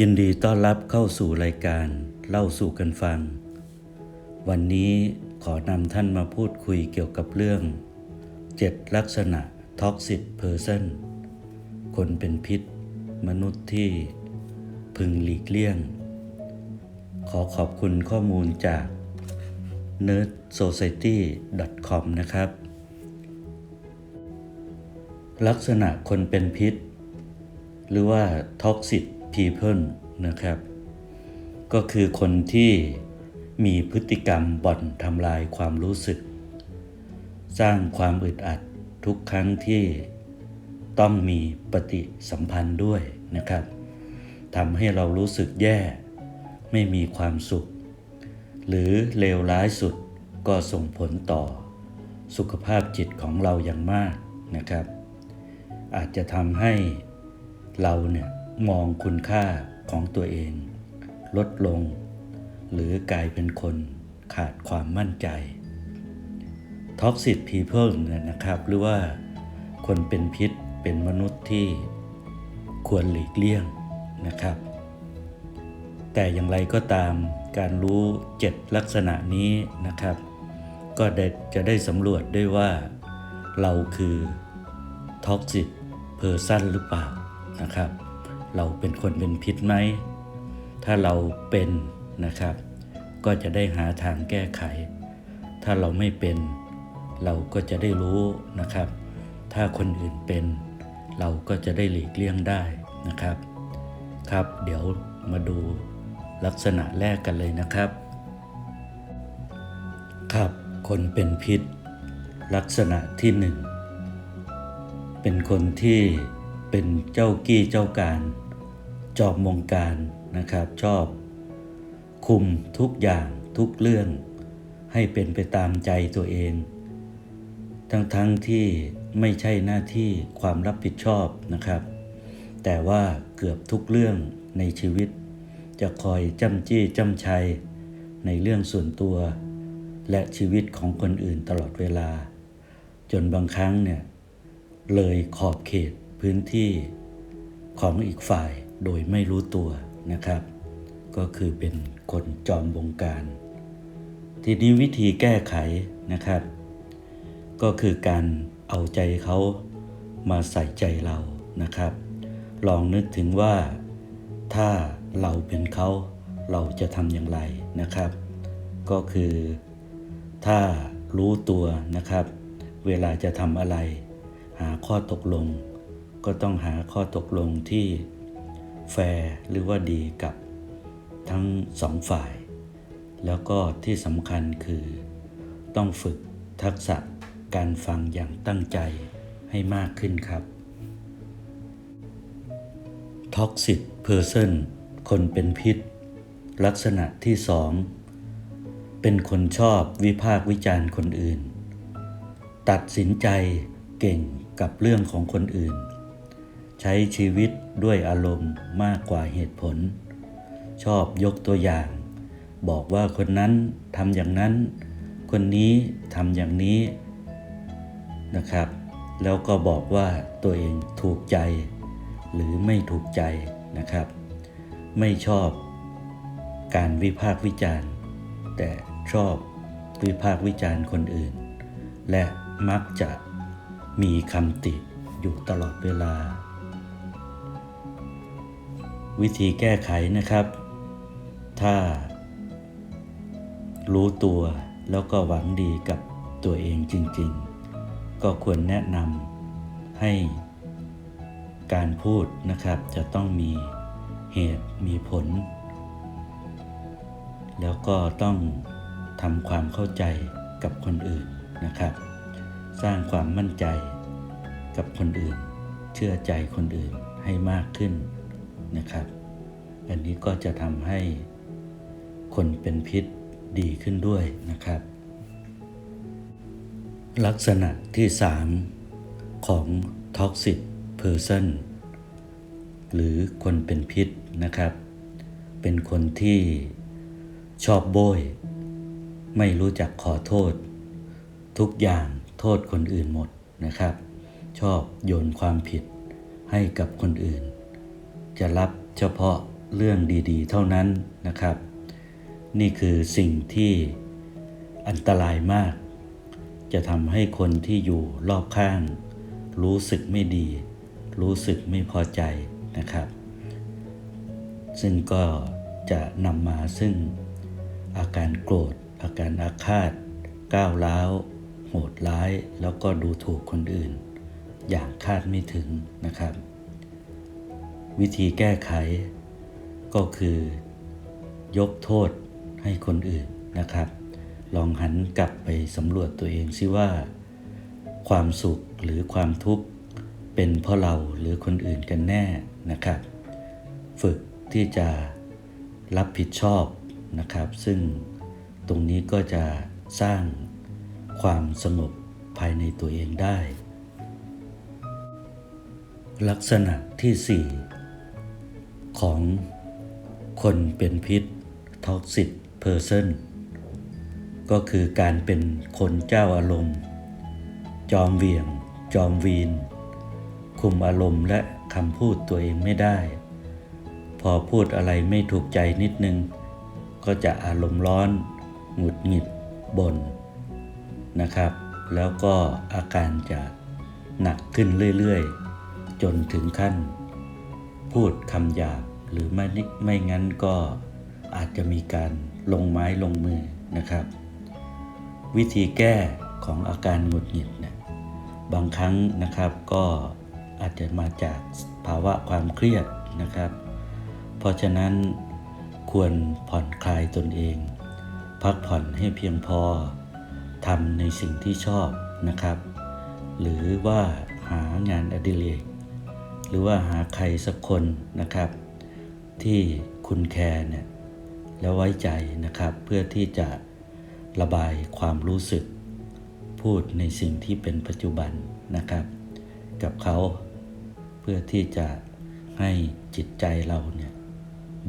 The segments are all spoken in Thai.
ยินดีต้อนรับเข้าสู่รายการเล่าสู่กันฟัง วันนี้ขอนำท่านมาพูดคุยเกี่ยวกับเรื่อง 7 ลักษณะ Toxic Person คนเป็นพิษ มนุษย์ที่พึงหลีกเลี่ยง ขอขอบคุณข้อมูลจาก nerdsociety.com นะครับ ลักษณะคนเป็นพิษ หรือว่า toxic people นะครับ ก็คือคนที่มีพฤติกรรมบ่อนทำลายความรู้สึก สร้างความอึดอัดทุกครั้งที่ต้องมีปฏิสัมพันธ์ด้วยนะครับทำให้เรารู้สึกแย่ ไม่มีความสุข หรือเลวร้ายสุดก็ส่งผลต่อ สุขภาพจิตของเราอย่างมากนะครับ อาจจะทำให้เราเนี่ย มองคุณค่าของตัวเอง ลดลง หรือกลายเป็นคนขาดความมั่นใจ Toxic People เนี่ยนะครับ หรือว่าคนเป็นพิษเป็นมนุษย์ที่ควรหลีกเลี่ยงนะครับ แต่อย่างไรก็ตามการรู้ 7 ลักษณะนี้นะครับ ก็จะได้สำรวจด้วยว่าเราคือ Toxic Person หรือเปล่านะครับ เราเป็นคนเป็นพิษไหม ถ้าเราเป็นนะครับ ก็จะได้หาทางแก้ไข ถ้าเราไม่เป็น เราก็จะได้รู้นะครับ ถ้าคนอื่นเป็น เราก็จะได้หลีกเลี่ยงได้นะครับ ครับ เดี๋ยวมาดูลักษณะแรกกันเลยนะครับ ครับ คนเป็นพิษ ลักษณะที่หนึ่งเป็นคนที่เป็นเจ้ากี้เจ้าการ จอบมงการนะครับ ชอบ คุมทุกอย่างทุกเรื่อง ให้เป็นไปตามใจตัวเอง ทั้งๆทที่ไม่ใช่หน้าที่ความรับผิดชอบนะครับ แต่ว่าเกือบทุกเรื่องในชีวิต จะคอยจ้ำจี้จ้ำชัย ในเรื่องส่วนตัว และชีวิตของคนอื่นตลอดเวลา จนบางครั้งเนี่ยเลยขอบเขตพื้นที่ของอีกฝ่าย โดยไม่รู้ตัวนะครับ ก็คือเป็นคนจอมบงการ ทีนี้วิธีแก้ไขนะครับ ก็คือการเอาใจเขามาใส่ใจเรานะครับ ลองนึกถึงว่าถ้าเราเป็นเขาเราจะทำอย่างไรนะครับ ก็คือถ้ารู้ตัวนะครับ เวลาจะทำอะไร หาข้อตกลง ก็ต้องหาข้อตกลงที่ แฟร์หรือว่าดีกับทั้งสองฝ่าย แล้วก็ที่สำคัญคือ ต้องฝึกทักษะการฟังอย่างตั้งใจให้มากขึ้นครับ Toxic Person คนเป็นพิษ ลักษณะที่สองเป็นคนชอบวิพากษ์วิจารณ์คนอื่น ตัดสินใจเก่งกับเรื่องของคนอื่น ใช้ชีวิตด้วยอารมณ์มากกว่าเหตุผล ชอบยกตัวอย่าง บอกว่าคนนั้นทำอย่างนั้น คนนี้ทำอย่างนี้นะครับ แล้วก็บอกว่าตัวเองถูกใจ หรือไม่ถูกใจนะครับ ไม่ชอบการวิพากษ์วิจารณ์ แต่ชอบวิพากษ์วิจารณ์คนอื่น และมักจะมีคำติอยู่ตลอดเวลา วิธีแก้ไขนะครับ ถ้า รู้ตัวแล้วก็หวังดีกับตัวเองจริง ๆ ก็ควรแนะนำให้ การพูดนะครับจะต้องมีเหตุมีผล แล้วก็ต้องทำความเข้าใจกับคนอื่นนะครับ สร้างความมั่นใจกับคนอื่น เชื่อใจคนอื่นให้มากขึ้น นะครับ อันนี้ก็จะทำให้คนเป็นพิษดีขึ้นด้วยนะครับ ลักษณะที่ 3 ของ Toxic Person หรือคนเป็นพิษนะครับ เป็นคนที่ชอบโบย ไม่รู้จักขอโทษ ทุกอย่างโทษคนอื่นหมดนะครับ ชอบโยนความผิดให้กับคนอื่น จะรับเฉพาะเรื่องดีๆ เท่านั้นนะครับ นี่คือสิ่งที่อันตรายมาก จะทำให้คนที่อยู่รอบข้าง รู้สึกไม่ดี รู้สึกไม่พอใจนะครับ ซึ่งก็จะนำมาซึ่งอาการโกรธ อาการอาฆาต ก้าวร้าว โหดร้าย แล้วก็ดูถูกคนอื่น อย่างคาดไม่ถึงนะครับ วิธีแก้ไข ก็คือ ยกโทษให้คนอื่นนะครับ ลองหันกลับไปสำรวจตัวเองซิว่า ความสุขหรือความทุกข์เป็นเพราะเราหรือคนอื่นกันแน่นะครับ ฝึกที่จะรับผิดชอบนะครับ ซึ่งตรงนี้ก็จะสร้างความสงบภายในตัวเองได้ ลักษณะที่ 4 ของคนเป็นพิษ toxic person ก็คือการเป็นคนเจ้าอารมณ์ จอมเวียง จอมวีน คุมอารมณ์และคำพูดตัวเองไม่ได้ พอพูดอะไรไม่ถูกใจนิดนึง ก็จะอารมณ์ร้อน หงุดหงิดบ่นนะครับ แล้วก็อาการจะหนักขึ้นเรื่อยๆ จนถึงขั้น พูดคำหยาบหรือไม่ไม่งั้นก็อาจจะมีการลงไม้ลงมือนะครับ วิธีแก้ของอาการหงุดหงิดเนี่ยบางครั้งนะครับก็อาจจะมาจากภาวะความเครียดนะครับ เพราะฉะนั้นควรผ่อนคลายตนเอง พักผ่อนให้เพียงพอทำในสิ่งที่ชอบนะครับ หรือว่าหางานอดิเรก หรือว่าหาใครสักคนนะครับ ที่คุณแคร์เนี่ยแล้วไว้ใจนะครับเพื่อที่จะระบายความรู้สึก พูดในสิ่งที่เป็นปัจจุบันนะครับ กับเขาเพื่อที่จะให้จิตใจเราเนี่ย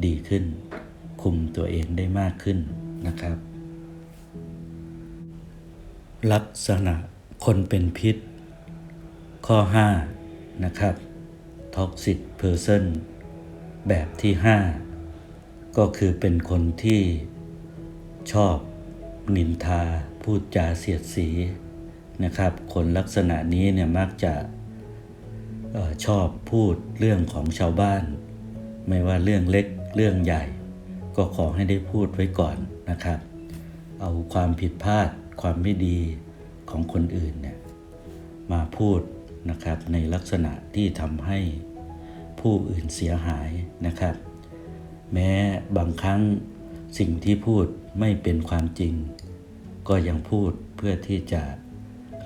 ดีขึ้น คุมตัวเองได้มากขึ้นนะครับ ลักษณะคนเป็นพิษ ข้อ 5 นะครับ toxic person แบบที่ 5 ก็คือเป็นคนที่ชอบนินทาพูดจาเสียดสีนะครับ คนลักษณะนี้เนี่ยมักจะออชอบพูดเรื่องของชาวบ้าน ไม่ว่าเรื่องเล็กเรื่องใหญ่ ก็ขอให้ได้พูดไว้ก่อนนะครับ เอาความผิดพลาดความไม่ดีของคนอื่นเนี่ยมาพูด นะครับ ในลักษณะที่ทำให้ผู้อื่นเสียหายนะครับ แม้บางครั้งสิ่งที่พูดไม่เป็นความจริง ก็ยังพูดเพื่อที่จะ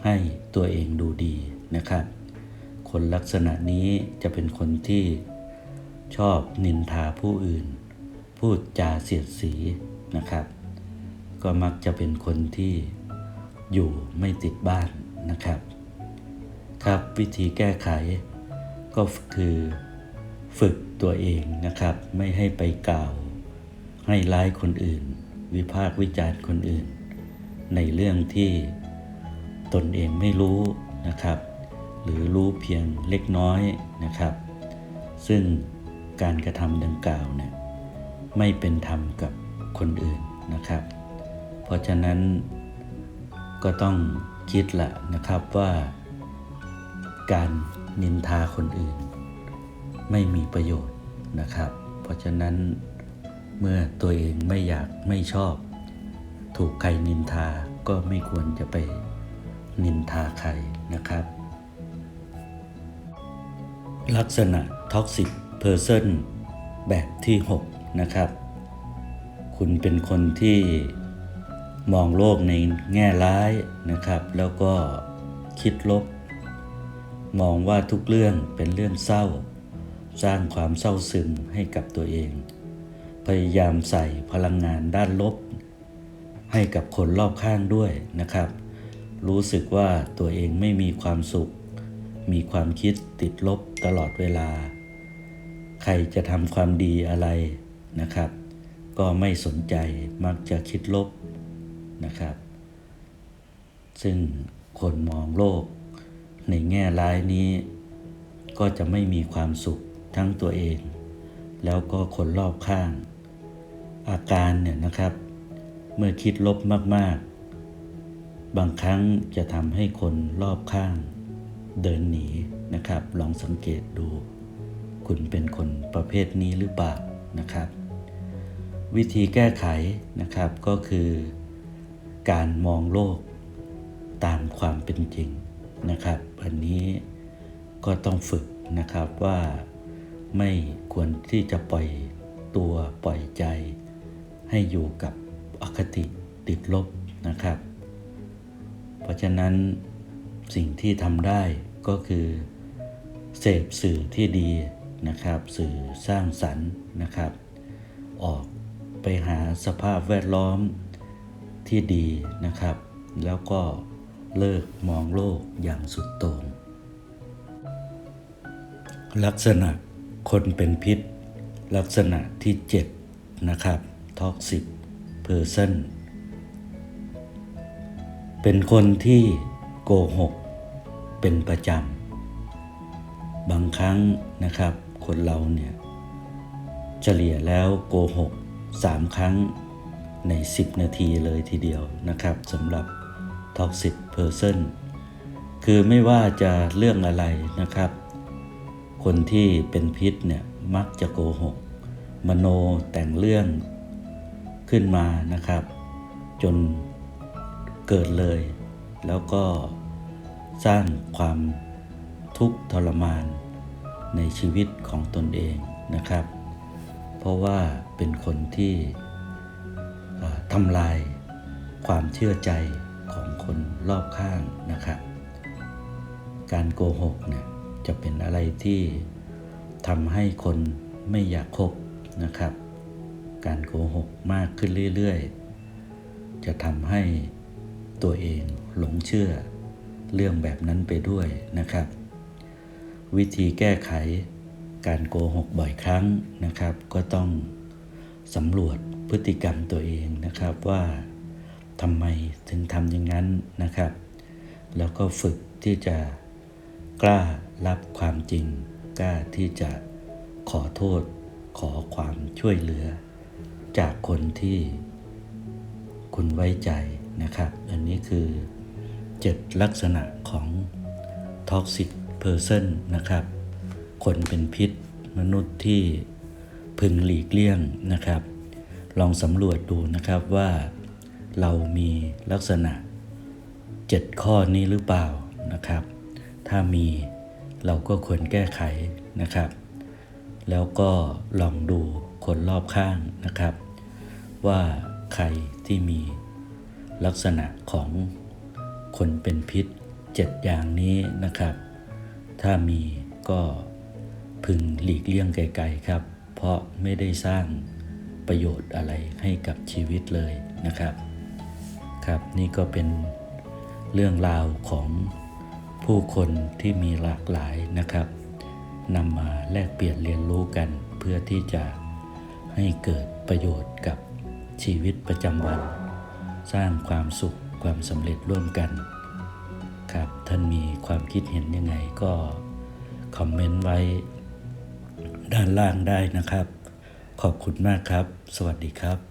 ให้ตัวเองดูดีนะครับ คนลักษณะนี้จะเป็นคนที่ชอบนินทาผู้อื่น พูดจาเสียดสีนะครับ ก็มักจะเป็นคนที่อยู่ไม่ติดบ้านนะครับ ครับ วิธีแก้ไข ก็คือฝึกตัวเองนะครับ ไม่ให้ไปกล่าว ให้ร้ายคนอื่น วิพากษ์วิจารณ์คนอื่น ในเรื่องที่ตนเองไม่รู้นะครับ หรือรู้เพียงเล็กน้อยนะครับ ซึ่งการกระทำดังกล่าวเนี่ยไม่เป็นธรรมกับคนอื่นนะครับ เพราะฉะนั้นก็ต้องคิดละนะครับว่า การนินทาคนอื่น ไม่มีประโยชน์นะครับ เพราะฉะนั้นเมื่อตัวเองไม่อยากไม่ชอบ ถูกใครนินทาก็ไม่ควรจะไปนินทาใครนะครับ ลักษณะ toxic person แบบที่ 6 นะครับ คุณเป็นคนที่มองโลกในแง่ร้ายนะครับ แล้วก็คิดลบ มองว่าทุกเรื่องเป็นเรื่องเศร้า สร้างความเศร้าซึมให้กับตัวเอง พยายามใส่พลังงานด้านลบ ให้กับคนรอบข้างด้วยนะครับ รู้สึกว่าตัวเองไม่มีความสุข มีความคิดติดลบตลอดเวลา ใครจะทำความดีอะไรนะครับ ก็ไม่สนใจมักจะคิดลบนะครับ ซึ่งคนมองโลก ในแง่ร้ายนี้ ก็จะไม่มีความสุขทั้งตัวเอง แล้วก็คนรอบข้าง อาการเนี่ยนะครับ เมื่อคิดลบมากๆ บางครั้งจะทำให้คนรอบข้าง เดินหนีนะครับ ลองสังเกตดู คุณเป็นคนประเภทนี้หรือเปล่านะครับ วิธีแก้ไขนะครับก็คือ การมองโลกตามความเป็นจริง นะครับ อันนี้ก็ต้องฝึกนะครับว่าไม่ควรที่จะปล่อยตัวปล่อยใจ ให้อยู่กับอคติติดลบนะครับ เพราะฉะนั้นสิ่งที่ทำได้ก็คือ เสพสื่อที่ดีนะครับ สื่อสร้างสรรค์นะครับ ออกไปหาสภาพแวดล้อมที่ดีนะครับ แล้วก็ เลิกมองโลกอย่างสุดโต่งลักษณะคนเป็นพิษ ลักษณะที่ 7 นะครับ toxic person เป็นคนที่โกหก เป็นประจำ บางครั้งนะครับ คนเราเนี่ย เฉลี่ยแล้วโกหก 3 ครั้งใน 10 นาทีเลยทีเดียวนะครับสำหรับ toxic person คือไม่ว่าจะเรื่องอะไรนะครับ คนที่เป็นพิษเนี่ยมักจะโกหก มโนแต่งเรื่องขึ้นมานะครับ จนเกิดเลย แล้วก็สร้างความทุกข์ทรมานในชีวิตของตนเองนะครับ เพราะว่าเป็นคนที่ทำลายความเชื่อใจ คนรอบข้างนะครับการโกหกเนี่ยจะเป็นอะไรที่ทำให้คนไม่อยากคบนะครับ การโกหกมากขึ้นเรื่อยๆ จะทำให้ตัวเองหลงเชื่อเรื่องแบบนั้นไปด้วยนะครับ วิธีแก้ไขการโกหกบ่อยครั้งนะครับ ก็ต้องสำรวจพฤติกรรมตัวเองนะครับว่า ทำไมถึงทำอย่างนั้นนะครับ แล้วก็ฝึกที่จะกล้ารับความจริง กล้าที่จะขอโทษ ขอความช่วยเหลือ จากคนที่คุณไว้ใจนะครับ อันนี้คือ7ลักษณะของ toxic person นะครับ คนเป็นพิษมนุษย์ที่พึงหลีกเลี่ยงนะครับ ลองสำรวจดูนะครับว่า เรามีลักษณะ 7 ข้อนี้หรือเปล่านะครับ ถ้ามีเราก็ควรแก้ไขนะครับ แล้วก็ลองดูคนรอบข้างนะครับ ว่าใครที่มีลักษณะของคนเป็นพิษ 7 อย่างนี้นะครับ ถ้ามีก็พึงหลีกเลี่ยงไกลๆครับ เพราะไม่ได้สร้างประโยชน์อะไรให้กับชีวิตเลยนะครับ ครับ นี่ก็เป็นเรื่องราวของผู้คนที่มีหลากหลายนะครับนำมาแลกเปลี่ยนเรียนรู้กันเพื่อที่จะให้เกิดประโยชน์กับชีวิตประจำวัน สร้างความสุขความสำเร็จร่วมกันครับท่านมีความคิดเห็นยังไงก็คอมเมนต์ไว้ด้านล่างได้นะครับ ขอบคุณมากครับ สวัสดีครับ